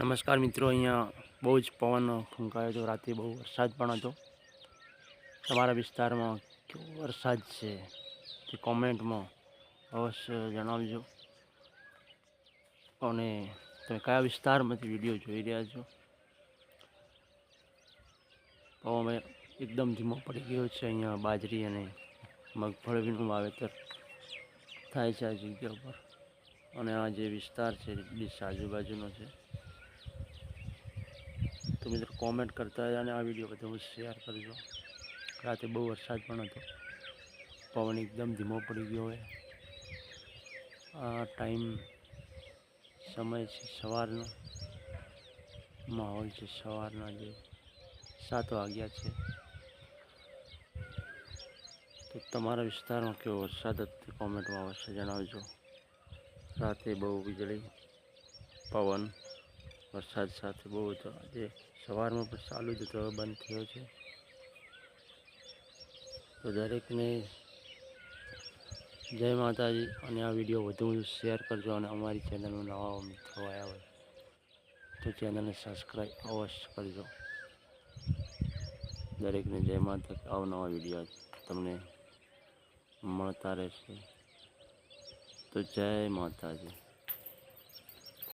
નમસ્કાર મિત્રો, અહીંયા બહુ જ પવન ફૂંકાયો હતો. રાતે બહુ વરસાદ પણ હતો. તમારા વિસ્તારમાં કેવો વરસાદ છે તે કોમેન્ટમાં અવશ્ય જણાવજો. અને તમે કયા વિસ્તારમાંથી વીડિયો જોઈ રહ્યા છો? પવન એકદમ ધીમો પડી ગયો છે. અહીંયા બાજરી અને મગફળીનું વાવેતર થાય છે આ જગ્યા ઉપર. અને આ જે વિસ્તાર છે ડીસ આજુબાજુનો છે. મિત્રો કોમેન્ટ કરતા અને આ વીડિયો બધો શેર કરજો રાતે બહુ વરસાદ પણ હતો. પવન એકદમ ધીમો પડી ગયો હોય. આ ટાઈમ સમય છે સવારનો. માહોલ છે સવારના જે સાત વાગ્યા છે. તો તમારા વિસ્તારમાં કેવો વરસાદ હતો કોમેન્ટમાં અવશ્ય જણાવજો. રાતે બહુ વીજળી, પવન વરસાદ સાથે બહુ હતો. આજે સવારમાં પણ ચાલુ જ હતો બંધ થયો છે. તો દરેકને જય માતાજી. અને આ વીડિયો વધુ વધુ શેર કરજો અને અમારી ચેનલનું નવા મિત્રો, આવ્યા હોય તો ચેનલને સબસ્ક્રાઈબ અવશ્ય કરજો. દરેકને જય માતા અવનવા વીડિયો તમને મળતા રહેશે. તો જય માતાજી.